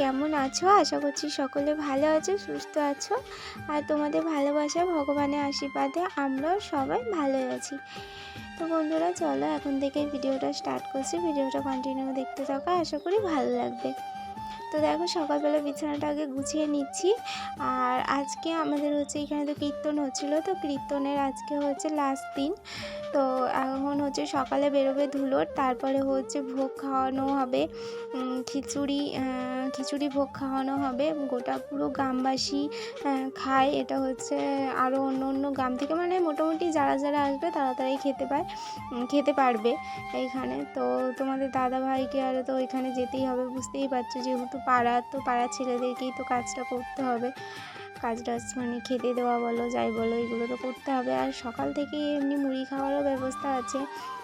কেমন আছো? আশা করছি সকলে ভালো আছো, সুস্থ আছো। আর তোমাদের ভালোবাসা ভগবানের আশীর্বাদে আমরাও সবাই ভালো আছি। তো বন্ধুরা, চলো এখন থেকে ভিডিওটা স্টার্ট করছি। ভিডিওটা কন্টিনিউ দেখতে থাকো, আশা করি ভালো লাগবে। তো দেখো, সকালবেলা বিছানাটা আগে গুছিয়ে নিচ্ছি। আর আজকে আমাদের হচ্ছে এখানে তো কীর্তন হচ্ছিল, তো কীর্তনের আজকে হচ্ছে লাস্ট দিন। তো এখন হচ্ছে সকালে বেরোবে ধুলোর, তারপরে হচ্ছে ভোগ খাওয়ানো হবে। খিচুড়ি খিচুড়ি ভোগ খাওয়ানো হবে। গোটা পুরো গ্রামবাসী খায়। এটা হচ্ছে আরও অন্য অন্য গ্রাম থেকে। মানে মোটামুটি যারা যারা আসবে তারা তারাই খেতে পায় খেতে পারবে এইখানে। তো তোমাদের দাদা ভাইকে আর তো ওইখানে যেতেই হবে। বুঝতেই পারছ যেহেতু পাড়া, তো পাড়ার ছেলেদেরকেই তো কাজটা করতে হবে। কাজ টাজ মানে খেতে দেওয়া বলো, যাই বলো, এগুলো তো করতে হবে। আর সকাল থেকে এমনি মুড়ি খাওয়ারও ব্যবস্থা আছে।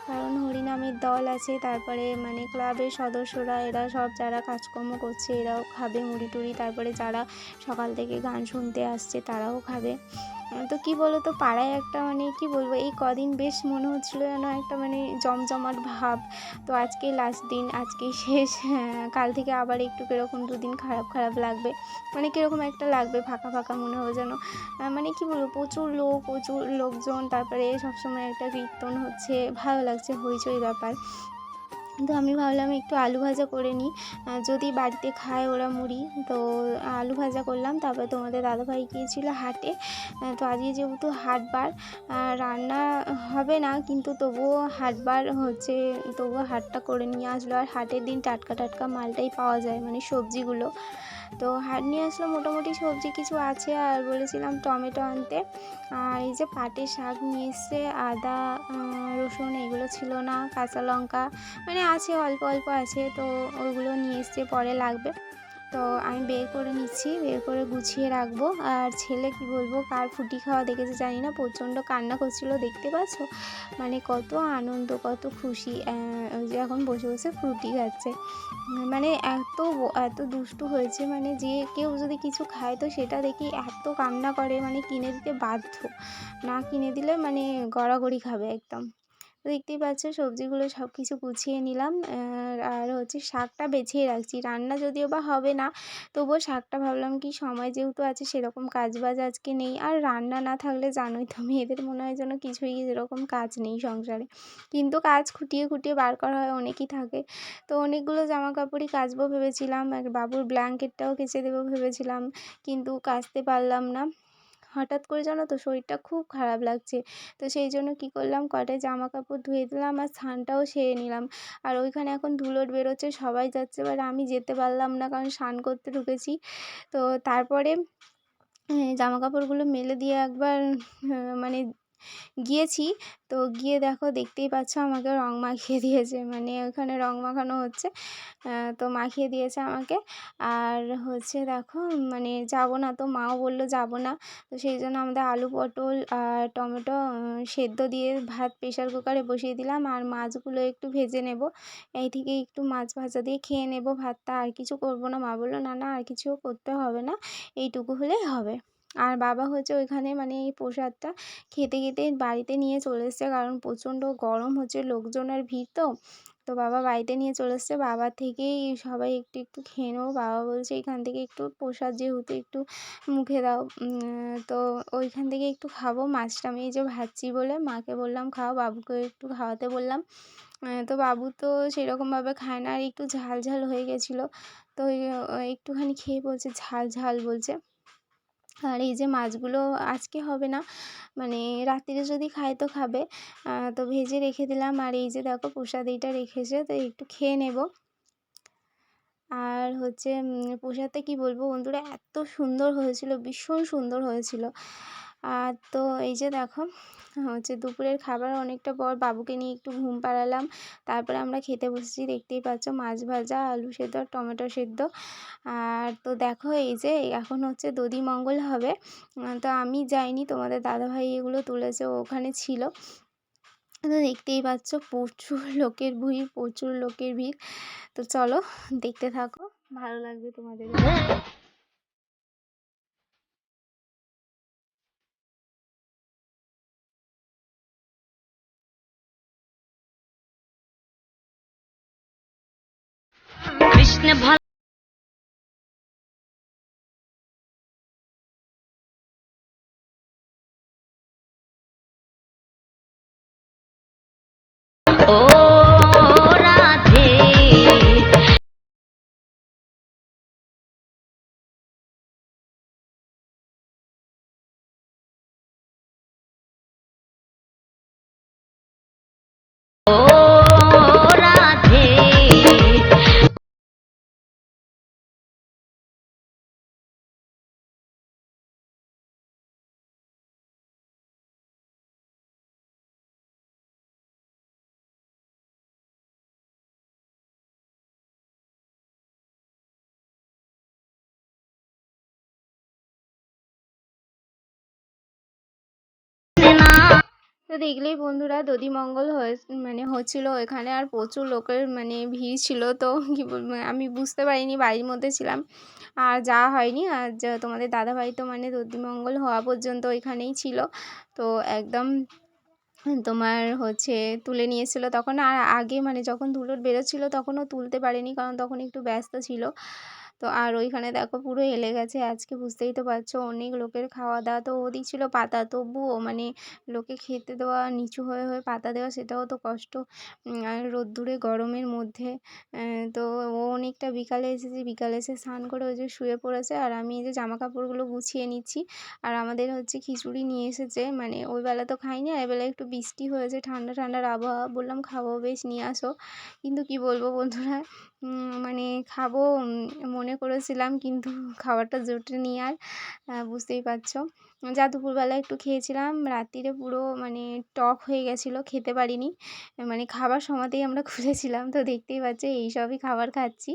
কারণ হরিনামের দল আছে তারপরে মানে ক্লাবের সদস্যরা এরা সব যারা কাজকর্ম করছে এরাও খাবে মুড়ি টুড়ি। তারপরে যারা সকাল থেকে গান শুনতে আসছে তারাও খাবে। তো কি বলো তো পাড়ায় একটা মানে কি বলব এই কদিন বেশ মনে হচ্ছিল যেন একটা মানে জমজমাট ভাব। তো আজকে লাস্ট দিন আজকেই শেষ হ্যাঁ, কাল থেকে আবার একটু কীরকম দুদিন খারাপ খারাপ লাগবে। মানে কীরকম একটা লাগবে ফাঁকা ফাঁকা মনে হবে যেন। মানে কি বলব প্রচুর লোক প্রচুর লোকজন তারপরে সবসময় একটা কীর্তন হচ্ছে ভালো লাগছে। হইচই ব্যাপার। তো আমি ভাবলাম একটু আলু ভাজা করে নিই। যদি বাড়িতে খায় ওরা মুড়ি, তো আলু ভাজা করলাম। তারপরে তোমাদের দাদাভাই গিয়েছিল হাটে। তো আজকে যেহেতু হাটবার রান্না হবে না, কিন্তু তবুও হাটবার হচ্ছে, তবুও হাটটা করে নিয়ে আসলো। আর হাটের দিন টাটকা টাটকা মালটাই পাওয়া যায় মানে সবজিগুলো। তো হাট নিয়ে আসলো, মোটামুটি সবজি কিছু আছে। আর বলেছিলাম টমেটো আনতে। আর এই যে পাটের শাক নিয়ে এসছে, আদা রসুন, এগুলো ছিল না, কাঁচা লঙ্কা মানে আছে, অল্প অল্প আছে, তো ওইগুলো নিয়ে এসছে পরে লাগবে। তো আমি বের করে নিচ্ছি, বের করে গুছিয়ে রাখব। আর ছেলে কি বলব, কার ফুটি খাওয়া দেখেছে জানি না, প্রচণ্ড কান্না করছিল, দেখতে পাচ্ছ? মানে কত আনন্দ, কত খুশি। যে এখন বসে বসে ফ্রুটি খাচ্ছে। মানে এত এত দুষ্টু হয়েছে মানে যে কেউ যদি কিছু খায়, তো সেটা দেখি এত কান্না করে মানে কিনে দিতে বাধ্য। না কিনে দিলে মানে গড়াগড়ি খাবে একদম। দেখতেই পাচ্ছ সবজিগুলো সব কিছু গুছিয়ে নিলাম। আর- হচ্ছে শাকটা বেছিয়ে রাখছি। রান্না যদিও বা হবে না, তবুও শাকটা ভাবলাম কি সময় যেহেতু আছে সেরকম কাজ বাজ আজকে নেই। আর রান্না না থাকলে জানোই তো মেয়েদের মনে হয় যেন কিছুই সেরকম কাজ নেই সংসারে। কিন্তু কাজ খুঁটিয়ে খুঁটিয়ে বার করা হয়, অনেকই থাকে। তো অনেকগুলো জামা কাপড়ই কাচবো ভেবেছিলাম, আর বাবুর ব্ল্যাঙ্কেটটাও কেচে দেবো ভেবেছিলাম, কিন্তু কাচতে পারলাম না। হঠাৎ করে জানো তো শরীরটা খুব খারাপ লাগছে। তো সেই জন্য কী করলাম কটায় জামা কাপড় ধুয়ে দিলাম আর স্নানটাও সেরে নিলাম। আর ওইখানে এখন ধুলোট বেরোচ্ছে, সবাই যাচ্ছে, এবার আমি যেতে পারলাম না কারণ স্নান করতে ঢুকেছি। তো তারপরে জামা কাপড়গুলো মেলে দিয়ে একবার মানে গিয়েছি। তো গিয়ে দেখো দেখতেই পাচ্ছ আমাকে রং মাখিয়ে দিয়েছে। মানে ওখানে রং মাখানো হচ্ছে তো মাখিয়ে দিয়েছে আমাকে। আর হচ্ছে দেখো মানে যাব না তো মাও বলল যাব না। তো সেই জন্য আমাদের আলু পটল আর টমেটো সেদ্ধ দিয়ে ভাত প্রেশার কুকারে বসিয়ে দিলাম। আর মাছগুলো একটু ভেজে নেব। এই থেকে একটু মাছ ভাজা দিয়ে খেয়ে নেব ভাতটা। আর কিছু করব না। মা বলল, না না, আর কিছুও করতে হবে না। এইটুকু হলেই হবে। আর বাবা হচ্ছে ওইখানে মানে এই প্রসাদটা খেতে খেতে বাড়িতে নিয়ে চলে এসছে। কারণ প্রচণ্ড গরম হচ্ছে, লোকজনের ভিড় তো। তো বাবা বাড়িতে নিয়ে চলে এসছে। বাবা থেকেই সবাই একটু একটু খেয়ে নেব। বাবা বলছে, এখান থেকে একটু প্রসাদ যেহেতু একটু মুখে দাও। তো ওইখান থেকে একটু খাব। মাছটা আমি এই যে ভাজছি বলে মাকে বললাম, খাও, বাবুকে একটু খাওয়াতে বললাম। তো বাবু তো সেরকমভাবে খায় না। আর একটু ঝাল ঝাল হয়ে গেছিল। তো একটুখানি খেয়ে বলছে, ঝাল ঝাল বলছে। আর এই যে মাছগুলো আজকে হবে না মানে রাত্রিরে যদি খায় তো খাবে। তো ভেজে রেখে দিলাম। আর এই যে দেখো প্রসাদ এইটা রেখেছে, তো একটু খেয়ে নেব। আর হচ্ছে প্রসাদটা কি বলব বন্ধুরা? এত সুন্দর হয়েছিল, ভীষণ সুন্দর হয়েছিল। আর তো এই যে দেখো, হচ্ছে দুপুরের খাবার অনেকটা পর বাবুকে নিয়ে একটু ঘুম পাড়ালাম। তারপরে আমরা খেতে বসেছি, দেখতেই পাচ্ছ মাছ ভাজা, আলু সেদ্ধ টমেটো সেদ্ধ। আর তো দেখো এই যে এখন হচ্ছে দদি মঙ্গল হবে। তো আমি যাইনি, তোমাদের দাদাভাই এগুলো তুলেছে ওখানে ছিল। তো দেখতেই পাচ্ছ প্রচুর লোকের ভিড়, প্রচুর লোকের ভিড়। তো চলো দেখতে থাকো, ভালো লাগবে তোমাদের। কৃষ্ণ ভালো Oh তো দেখলেই বন্ধুরা দধিমঙ্গল হয়ে মানে হচ্ছিল এখানে আর প্রচুর লোকের মানে ভিড় ছিল। তো কী বলব আমি বুঝতে পারিনি বাড়ির মধ্যে ছিলাম। আর যাওয়া হয়নি। আর তোমাদের দাদাভাই তো মানে দধিমঙ্গল হওয়া পর্যন্ত ওইখানেই ছিল। তো একদম তোমার হচ্ছে তুলে নিয়েছিল তখন। আর আগে মানে যখন ধুলোর বেরোচ্ছিলো তখনও তুলতে পারেনি। কারণ তখন একটু ব্যস্ত ছিল। তো আর ওইখানে দেখো পুরো হেলে গেছে। আজকে বুঝতেই তো পারছ অনেক লোকের খাওয়া দাওয়া তো ও দিচ্ছিল পাতা। তবুও মানে লোকে খেতে দেওয়া নিচু হয়ে হয়ে পাতা দেওয়া সেটাও তো কষ্ট। আর রোদ্দুরে গরমের মধ্যে তো ও অনেকটা বিকালে এসেছে বিকালে এসে স্নান করে ওই যে শুয়ে পড়েছে। আর আমি এই যে জামা কাপড়গুলো গুছিয়ে নিচ্ছি। আর আমাদের হচ্ছে খিচুড়ি নিয়ে এসেছে মানে ওই বেলা তো খাইনি আর এবেলা একটু বৃষ্টি হয়েছে ঠান্ডা ঠান্ডার আবহাওয়া। বললাম খাব বেশ নিয়ে আসো। কিন্তু কি বলব বন্ধুরা মানে খাব উম, মনে করেছিলাম, কিন্তু খাবারটা জোটেনি আর বুঝতেই পারছ। যা দুপুরবেলা একটু খেয়েছিলাম, রাত্রিরে পুরো মানে টক হয়ে গেছিল, খেতে পারিনি। মানে খাবার সময়তেই আমরা খুলেছিলাম, তো দেখতেই পাচ্ছ এইসবই খাবার খাচ্ছি।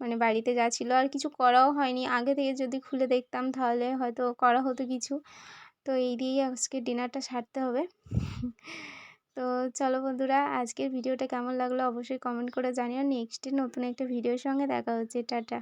মানে বাড়িতে যা ছিল আর কিছু করাও হয়নি। আগে থেকে যদি খুলে দেখতাম তাহলে হয়তো করা হতো কিছু। তো এই দিয়েই আজকে ডিনারটা সারতে হবে। তো চলো বন্ধুরা, আজকের ভিডিওটা কেমন লাগল অবশ্যই কমেন্ট করে জানিও। নেক্সট, নতুন একটা ভিডিওর সঙ্গে দেখা হচ্ছে। টাটা।